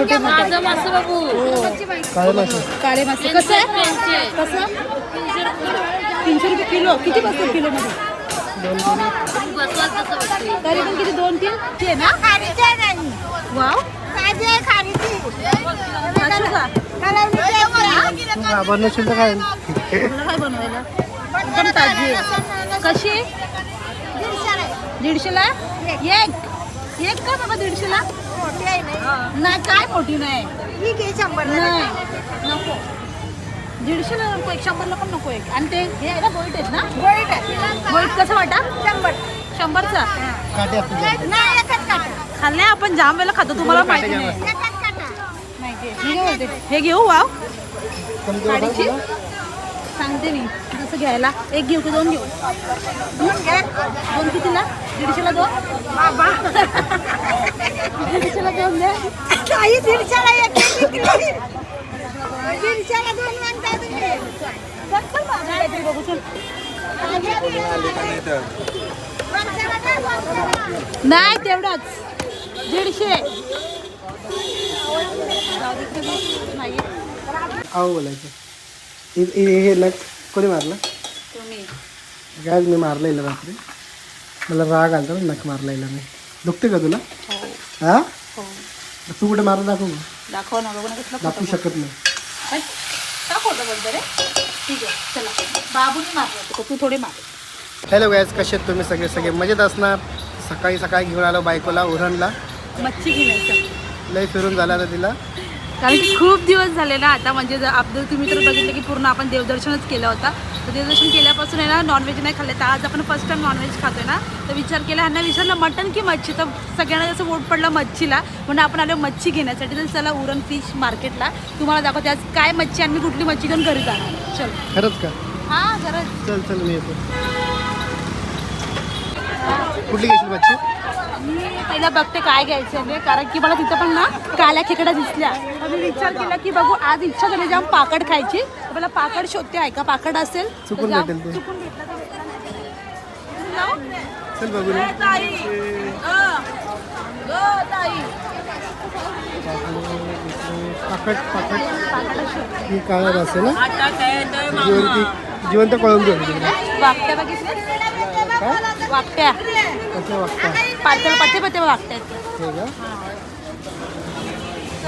मोठे मोठे मस्त बाबू काळे मासे. काळे मासे. कसं? आहे कसं? तीनशे रुपये किलो. किती बसतात किलो मध्ये तरी पण किती? दोन तीन? ते ना? वाव. बनवशील तर काय? तुला काय बनवायला? एकदम ताजी आहे. कशी? आहे? दीडशेला? एक. एक का बाबा दीडशेला? नाही. काय मोठी नाही. नाही. नको. दीडशेला नको एक शंभरला पण नको एक. आणि ते हे आहे ना बोईट आहेत ना? बोईट कसं वाटा? शंभर. शंभरचा? काटे असतील खाल्ल्या आपण जाम वेळेला खातो तुम्हाला माहिती नाही. आहे. बोलते हे घेऊ वाव. कमी साडीची सांगते मी कसं घ्यायला. एक घेऊ की दोन घेऊ. दोन कितीला? दीडशेला दोन दीडशेला दोन द्या चल बाबा, काहीतरी बघू चल. नाही तेवढंच दीडशे नाही आहो बोलायचं इ- इ- हे नख कोणी मारलं तुम्ही काय मी मारलं रात्री मला राग आलता ना नख मारला हिला मी. दुखते का तुला? हो. हा? हो. तू कुठे मारलं दाखव. दाखव ना बघू ना कसलं दाखवू शकत नाही. बोलतोय. ऐ, का खोटं बोलतो रे ठीक आहे चला. बाबूने मारलं होतं, तू थोडे मार. हॅलो गॅस कसे आहेत तुम्ही सगळे? सगळे मजेत असणार? सकाळी सकाळी घेऊन आलो बायकोला उरणला. मच्छी घेण्याचं. लय फिरून झाला ना तिला. कारण की खूप दिवस झाले ना आता म्हणजे जर तुम्ही तर बघितलं की पूर्ण आपण देवदर्शनच केलं होता. देवदर्शन केल्यापासून आहे ना नॉनव्हेज नाही खाल्लं. तर आज आपण फर्स्ट टाइम नॉनव्हेज खातोय ना. तर विचार केला ह्यांना विचारलं मटन की मच्छी? तर सगळ्यांना जसं वोट पडलं मच्छीला म्हणून आपण आलो मच्छी घेण्यासाठी. तर चला उरण फिश मार्केटला तुम्हाला दाखवते आज काय मच्छी आणि मी कुठली मच्छी घेऊन घरी जाणार चल. खरंच का? हां जरा चल चल मी येतो. कुठली घेशील मच्छी? मी पहिला बघते काय घ्यायचं आहे कारण की मला तिथं पण ना काल्या खेकड्या दिसल्या मी विचार केला की बघू आज इच्छा झाली जाम पाकड खायची मला पाकड शोधते आहे का पाकड असेल चुकून भेटेल ते. चुकून भेटलं तर भेटलं. जाऊ? चल बघू ए, ना ताई. अ. अ, ताई. पाकट पाकट पाकड शोधते. ही काळा असेल ना जिवंती जिवंत कळून बघितल्या काय वाकट्या कसं वागता पातळ. हे का?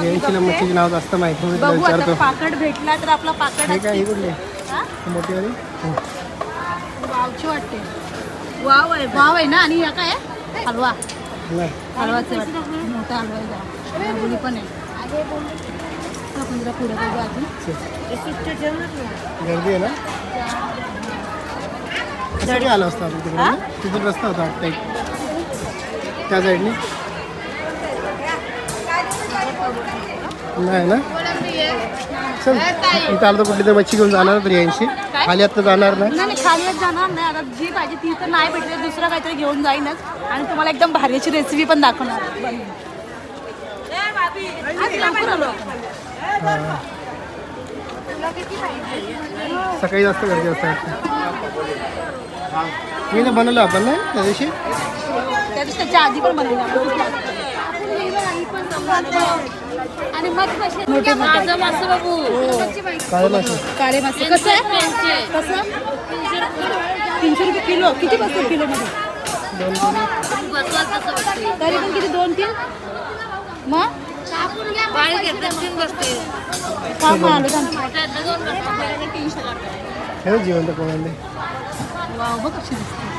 यांची मच्छीची नाव जास्त माहिती नाही, तुला बघू आता विचारतो. पाकड भेटला तर आपला पाकड हे काय ही कुठली? हा? मोठी वाली हो. वावची वाटते. वाव आहे वाव आहे ना? आणि या काय? आहे? हलवा. नाही हलवाचं वाटतं. मोठा हलवा आहे जरा पण आहे. आपण जरा पुढे बघू अजून. गर्दी आहे ना? त्यासाठी आलो असतो तिकडे. रस्ता होता एक. त्या साईडने. नाही ना? चल इथं आलं तर कुठली तर मच्छी घेऊन जाणार तरी यांशी खाली आता जाणार नाही. नाही खाली जाणार नाही. आता जी पाहिजे ती तर नाही भेटली दुसरं काहीतरी घेऊन जाईनच. आणि तुम्हाला एकदम भारीची रेसिपी पण दाखवणार. आज. सकाळी जास्त गर्दी असते वाटतं. मी तर बनवलं आपण ना त्या दिवशी? त्या दिवशी त्याच्या आधी पण बनवलं आणि मग कसे मोठे मोठे. मस्त बाबू काळे मासे. काळे मासे. कसं? आहे. कसं? तीनशे रुपये किलो. किती बसतात किलो मध्ये दोन किलो. तरी पण किती? दोन तीन मग बसते. हे जिवंत कोळंबे वाव बघ कशी दिसते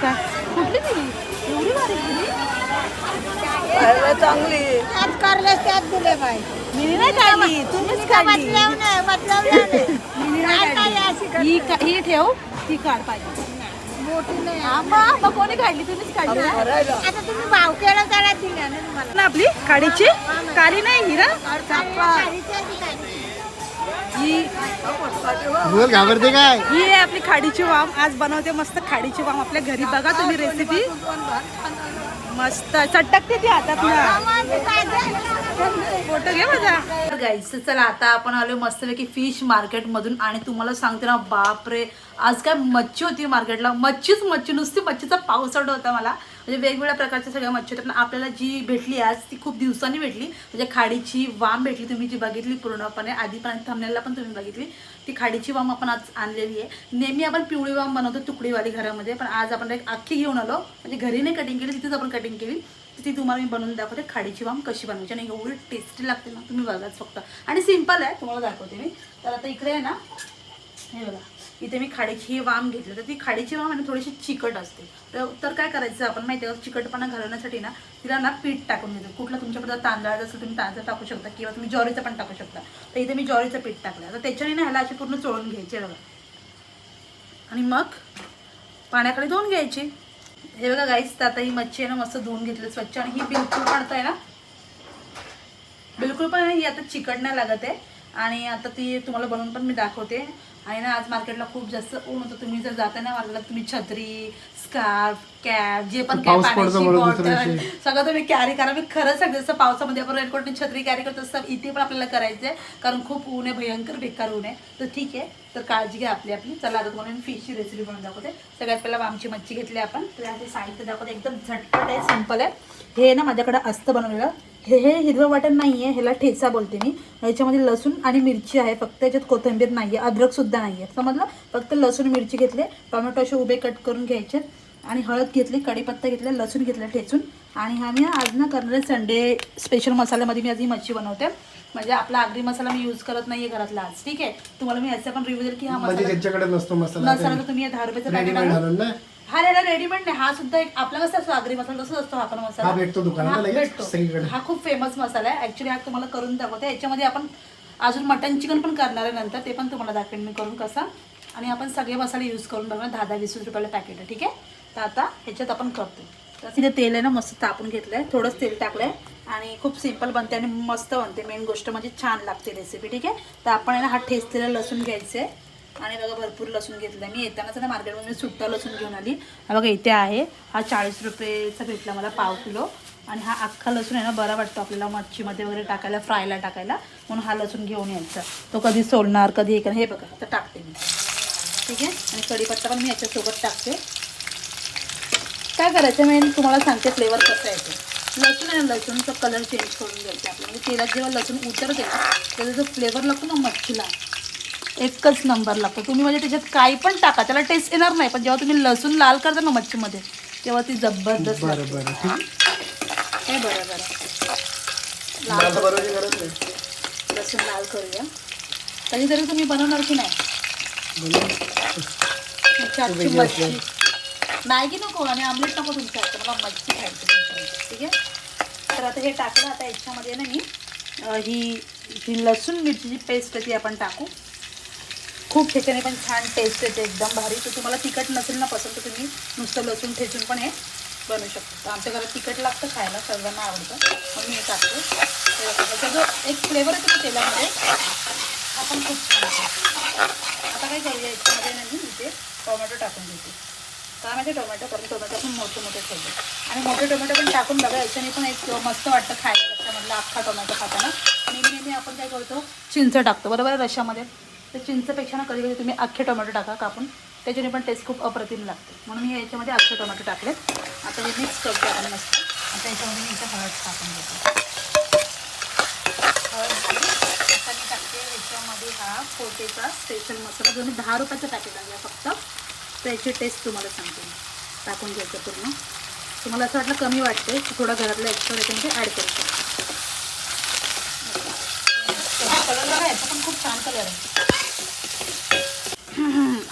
काय? कुठली दिली एवढी बारीक दिली मी नाही तुम्हीच काढली मी नाही काढली. का- ही ठेव ती काढ पाहिजे हा, मग मग कोणी काढली? तुम्हीच काढली ना आपली काडीची? काळी नाही हिरा? ही बोल घाबरते काय? ही आहे आपली खाडीची वाम. आज बनवते मस्त खाडीची वाम. आपल्या घरी बघा तुम्ही रेसिपी मस्त. चटकते ती हातात फोटो घे माझा. गाईस चला आता आपण आलो मस्तपैकी फिश मार्केट मधून. आणि तुम्हाला सांगते ना बापरे. आज काय मच्छी होती मार्केटला मच्छीच मच्छी नुसती मच्छीचा पावसाळ होता मला. म्हणजे वेगवेगळ्या प्रकारच्या सगळ्या मच्छी होत्या. पण आपल्याला जी भेटली आज ती खूप दिवसांनी भेटली. म्हणजे खाडीची वाम भेटली तुम्ही जी बघितली पूर्णपणे. आधीपर्यंत थांबण्याला पण तुम्ही बघितली. ती खाडीची वाम आपण आज आणलेली आहे. नेहमी आपण पिवळी वाम बनवतो तुकडीवाली घरामध्ये. पण आज आपण एक अख्खी घेऊन आलो. म्हणजे घरी नाही कटिंग केली तिथेच आपण कटिंग केली. ती तुम्हाला मी बनवून दाखवते. खाडीची वाम कशी बनवायची आणि एवढी टेस्टी लागते ना तुम्ही बघाच फक्त. आणि सिंपल आहे तुम्हाला दाखवते मी. तर आता इकडे आहे ना हे बघा. इथे मी खाडीची वाम घेतली. तर ती खाडीची वाम आहे ना थोडीशी चिकट असते. तर तर काय करायचं आपण माहिती आहे चिकटपणा घालवण्यासाठी ना तिला ना पीठ टाकून घेतो कुठला तुमच्याकडे तांदळाचं असेल तुम्ही तांदळ टाकू शकता किंवा तुम्ही ज्वारीचं पण टाकू शकता. तर इथे मी ज्वारीचं पीठ टाकलं तर त्याच्याने ना ह्याला अशी पूर्ण चोळून घ्यायची बघा. आणि मग पाण्याकडे धुवून घ्यायची. हे बघा गाईस तर आता ही मच्छी आहे ना मस्त धुवून घेतली स्वच्छ. आणि ही बिलकुल पडत आहे ना. बिलकुल पण ही आता चिकट नाही लागत आहे. आणि आता ती तुम्हाला बनवून पण मी दाखवते. आणि ना आज मार्केटला खूप जास्त ऊन होतं. तुम्ही जर जाताना मार्केटला तुम्ही छत्री स्कार्फ कॅप जे पण काय पाण्याची बॉटल. सगळं तुम्ही कॅरी करा. मी खरं सांगते जसं पावसामध्ये आपण रेनकोटने छत्री कॅरी करतो तसं इथे पण आपल्याला करायचं आहे. कारण खूप ऊन आहे भयंकर बेकार ऊन आहे. तर ठीक आहे तर काळजी घ्या आपली आपली. चला आता तुम्हाला मी फिशची रेसिपी बनवून दाखवते. सगळ्यात पहिला आमची मच्छी घेतली आपण. तर याचे साहित्य दाखवते. एकदम झटपट आहे सिंपल आहे. हे ना माझ्याकडे असतं बनवलेलं. हे हे हिरवं वाटण नाही आहे ह्याला ठेचा बोलते मी. ह्याच्यामध्ये लसूण आणि मिरची आहे फक्त याच्यात कोथिंबीर नाही आहे अद्रकसुद्धा नाही आहे समजलं? फक्त लसूण मिरची घेतले टोमॅटो असे उभे कट करून घ्यायचे आणि हळद घेतली कढीपत्ता घेतला लसूण घेतला ठेचून. आणि हा मी आज ना करणार संडे स्पेशल मसाल्यामध्ये मी आज ही मच्छी बनवते. म्हणजे आपला आगरी मसाला मी यूज करत नाहीये घरातला आज ठीक आहे? तुम्हाला मी याचा पण रिव्ह्यू देईल की हा म्हणजे मसाला नसतो मसाला तुम्ही दहा रुपयाचा हा याला रेडीमेड नाही. हा सुद्धा एक आपला कसा असतो आगरी मसाला तसंच असतो हा पण मसाला. हा भेटतो दुकानात हा लगेच भेटतो. सगळीकडे. हा खूप फेमस मसाला आहे. ऍक्च्युली हा तुम्हाला करून दाखवते. याच्यामध्ये आपण अजून मटन चिकन पण करणार आहे नंतर. ते पण तुम्हाला दाखवेन मी करून कसा. आणि आपण सगळे मसाले यूज करून बघणार. दहा दहा वीस वीस रुपयाला पॅकेट आहे. ठीक आहे? तर आता ह्याच्यात आपण करतो तर तिथे तेल आहे ना मस्त तापून घेतलं आहे थोडंच तेल टाकलं आहे आणि खूप सिंपल बनते आणि मस्त बनते. मेन गोष्ट म्हणजे छान लागते रेसिपी ठीक आहे? तर आपण आहे ना हा ठेचलेला लसूण घ्यायचं आहे आणि बघा भरपूर लसूण घेतलं मी. येतानाच ना मार्केटमध्ये मी सुट्टा लसूण घेऊन आली. हा बघा इथे आहे. हा चाळीस रुपयेचा भेटला मला पाव किलो. आणि हा अख्खा लसूण आहे ना बरा वाटतो आपल्याला मच्छीमध्ये वगैरे टाकायला फ्रायला टाकायला. म्हणून हा लसूण घेऊन यायचा. तो कधी सोलणार कधी हे करणार हे बघा तर टाकते मी. ठीक आहे? आणि कढीपत्ता पण मी याच्यासोबत टाकते. काय करायचं मी तुम्हाला सांगते फ्लेवर कसं येतो लसूण आहे ना लसूणचा कलर चेंज करून द्यायचा आपल्याला. म्हणजे तेलात जेव्हा लसूण उतरते ना त्याचा जो फ्लेवर लागतो ना मच्छीला एकच नंबर लागतो. तुम्ही म्हणजे त्याच्यात काही पण टाका त्याला टेस्ट येणार नाही. पण जेव्हा तुम्ही लसूण लाल करता ना मच्छीमध्ये तेव्हा ती जबरदस्त बरं. बरं. ठीक हे बरं बरं. नाही. लसूण लाल करूया. कधीतरी तुम्ही बनवणार की नाही? मच्छी मॅगी नको आणि आमलेट नको तुमच्या हातचं मला मच्छी खायची ठीक आहे? तर आता हे टाकलं आता याच्यामध्ये ना मी ही जी लसूण मिरचीची पेस्ट आहे ती आपण टाकू. खूप ह्याच्याने पण छान टेस्ट येते एकदम भारी. तर तुम्हाला तिखट नसेल ना पसंत तर तुम्ही नुसतं लसूण ठेचून पण हे बनवू शकतो. आमच्या घरात तिखट लागतं खायला सर्वांना आवडतं. मग मी हे टाकते. त्याचा जो एक फ्लेवर येतो ना तेलामध्ये. हा पण खूप छान येतो. आता काय करूया याच्यामध्ये ना मी इथे टोमॅटो टाकून देते. काय माहिती टोमॅटो? कारण टोमॅटो पण मोठे मोठे ठेवले आणि मोठे टोमॅटो पण टाकून बघा याच्याने पण एक मस्त वाटतं खायला. रश्श्यामधला अख्खा टोमॅटो खाताना. नेहमी नेहमी आपण काय करतो चिंच टाकतो. बरोबर रशामध्ये तर चिंचपेक्षा ना कधी कधी तुम्ही अख्खे टोमॅटो टाका कापून. त्याच्याने पण टेस्ट खूप अप्रतिम लागते. म्हणून मी याच्यामध्ये अख्खे टोमॅटो टाकलेत. आता हे मिक्स करतो आपण मस्त. आता याच्यामध्ये मी इथं हळद टाकून घेतो. हळद झाली. आता मी टाकते याच्यामध्ये हा पोटेचा स्पेशल मसाला जो मी दहा रुपयाचा पॅकेट आहे फक्त. तर याची टेस्ट तुम्हाला सांगते मी. टाकून घ्यायचं पूर्ण. तुम्हाला असं वाटलं कमी वाटते तर थोडा घरातला एक्स्ट्रा याच्यामध्ये ॲड करू शकतो. कलर बघा. याचा पण खूप छान कलर आहे.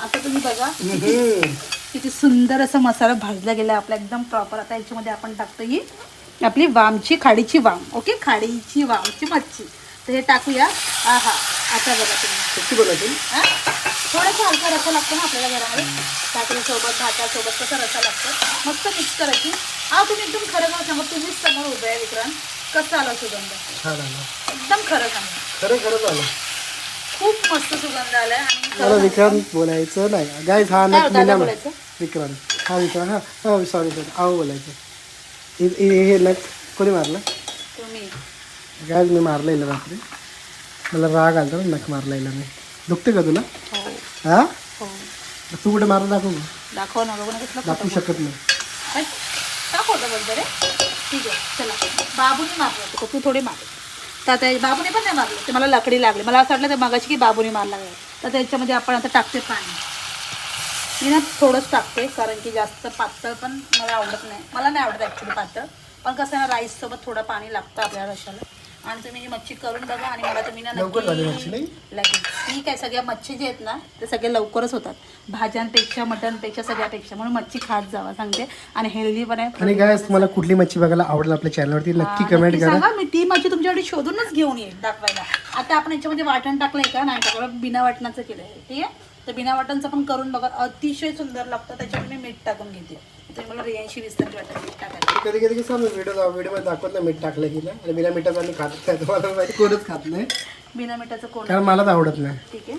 आता तुम्ही बघा. किती सुंदर असा मसाला भाजला गेला आपला एकदम प्रॉपर आता याच्यामध्ये आपण टाकतो ही आपली वामची खाडीची वाम ओके? खाडीची वामची मच्छी. तर हे टाकूया. आहा आता बघा तुम्ही. कशी बनवायची हा? थोडासा हलका रसा लागतो ना आपल्याला घरामध्ये. भाकरीसोबत भातासोबत कसा रसा लागतो. मस्त मिक्स करायची. हा तुम्ही एकदम खरं खरं सांगा. तुम्हीच समोर उभे आहे विक्रांत. कसं आला सुगंध? एकदम खरं सांगा. खरं खरंच आलं. खूप मस्त सुगंध आलाय आणि विक्रांत बोलायचं नाही. गाईज हा काय नक होतं बोलायचं? विक्रांत हा विक्रांत हा हा सॉरी सॉरी आहो बोलायचं. हे- हे हे नक कोणी मारलं? तुम्ही. गाईज मी मारलं हिला रात्री. मला राग आलता ना नख मारला हिला मी. दुखते का तुला? हो. हा? हो. तू कुठे मारलं दाखव ना. दाखव ना बघू ना कसलं दाखवू शकत नाही. काय? का खोटं बोलतो रे ठीक आहे चला. बाबूने मारलं. होतं तू थोडे मारले तर ते बाबूने पण नाही मारलं. ते मला लकडी लागली. मला असं वाटलं ते मगाशी की बाबूने मारला आहे. तर त्याच्यामध्ये आपण आता टाकते पाणी. मी ना थोडंच टाकते कारण की जास्त पातळ पण मला आवडत नाही. मला नाही आवडत ॲक्च्युली पातळ. पण कसं आहे ना राईससोबत थोडं पाणी लागतं आपल्या रशाला. आणि तुम्ही ही मच्छी करून बघा आणि मला तुम्ही ना लवकर झाली मच्छी नाही? लगेच. ठीक आहे सगळ्या मच्छी जे आहेत ना ते सगळे लवकरच होतात. भाज्यांपेक्षा मटनपेक्षा सगळ्यापेक्षा. म्हणून मच्छी खात जावा सांगते. आणि हेल्दी पण आहे. आणि गायस तुम्हाला कुठली मच्छी बघायला आवडेल आपल्या चॅनलवरती नक्की कमेंट करा. सांगा. मी ती मच्छी तुमच्याकडे शोधूनच घेऊन येईल दाखवायला. आता आपण याच्यामध्ये वाटण टाकलंय का? नाही टाकलं बिना वाटणाचं केलंय. ठीक आहे? तर बिना वाटणचं पण करून बघा. अतिशय सुंदर लागतं. त्याच्यामध्ये मी मीठ टाकून घेते. तुम्ही मला रियांशी विस्तार वाटतं मीठ टाकायला. कधी कधी कसं व्हिडिओ व्हिडिओमध्ये दाखवत नाही मीठ टाकलं की नाही आणि बिना मिठाचं आम्ही खात नाही तुम्हाला माहिती. कोणच खात नाही. बिना मिठाचं कोण कारण मला तर आवडत नाही. ठीक आहे.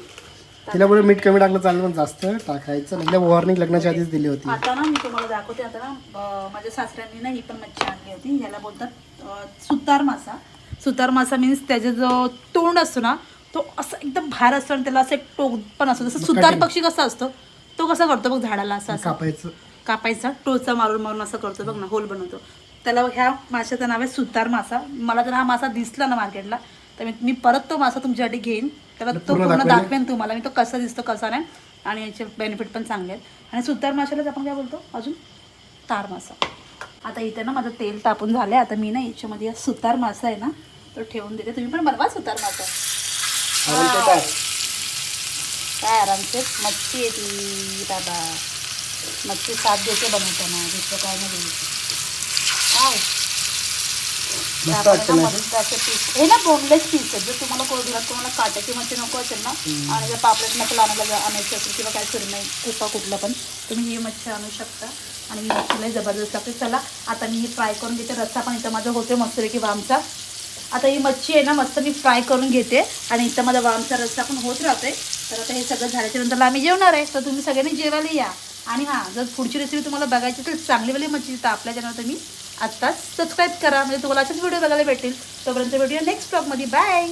तिला पुढे मीठ कमी टाकलं चाललं पण जास्त टाकायचं. नाही वॉर्निंग लग्नाच्या आधीच दिली होती. आता ना मी तुम्हाला दाखवते आता ना अं, माझ्या सासऱ्यांनी ना ही पण मच्छी आणली होती. ह्याला बोलतात अं, सुतार मासा. सुतार मासा मीन्स त्याचा जो तोंड असतो ना तो असं एकदम बाहेर असतो आणि त्याला असं एक टोक पण असतो. जसं सुतार पक्षी कसा असतो तो कसा करतो बघ झाडाला असा असा. कापायचं. कापायचा टोचा मारून मारून असं करतो बघ ना होल बनवतो. त्याला ह्या माशाचं नाव आहे सुतार मासा. मला जर हा मासा दिसला ना मार्केटला तर मी मी परत तो मासा तुमच्यासाठी घेईन. त्याला तो पूर्ण? दाखवेन तुम्हाला. मी तो कसा दिसतो कसा नाही आणि याचे बेनिफिट पण चांगले आहेत. आणि सुतार माशालाच आपण काय बोलतो? अजून तार मासा. आता इथे ना माझं तेल तापून झालं आता मी ना याच्यामध्ये हा सुतार मासा आहे ना तो ठेवून देते. तुम्ही पण बनवा सुतार मासा. काय? आरामचे मच्छी येते बाबा. मच्छी सात देते बनवताना दुसरं काय नाही देऊ काय मस्त आपण वाटतं ना ना मस्त असे पीस हे ना बोनलेस पीस आहेत जर तुम्हाला घरात कोणाला काट्याची मच्छी नको असेल ना आणि जर पापलेट नकल आणायला जा- आणायची असेल किंवा काय सुरमई कुपा कुठला पण तुम्ही ही मच्छी आणू शकता. आणि ही मच्छी लई जबरदस्त लागते चला आता मी ही फ्राय करून घेते. रस्सा पण इथं माझं होते मस्तपैकी वामचा. आता ही मच्छी आहे ना मस्त मी फ्राय करून घेते. आणि इथं माझा वामचा रस्सा पण होत राहते तर आता हे सगळं झाल्याच्यानंतर आम्ही जेवणार आहे. तर तुम्ही सगळ्यांनी जेवायला या. आणि हां जर पुढची रेसिपी तुम्हाला बघायची असेल चांगलीवाली मच्छी तर आपल्या चॅनल तुम्ही आत्ताच सबस्क्राईब करा. म्हणजे तुम्हाला असेच व्हिडिओ बघायला भेटेल तोपर्यंत व्हिडिओ नेक्स्ट ब्लॉगमध्ये बाय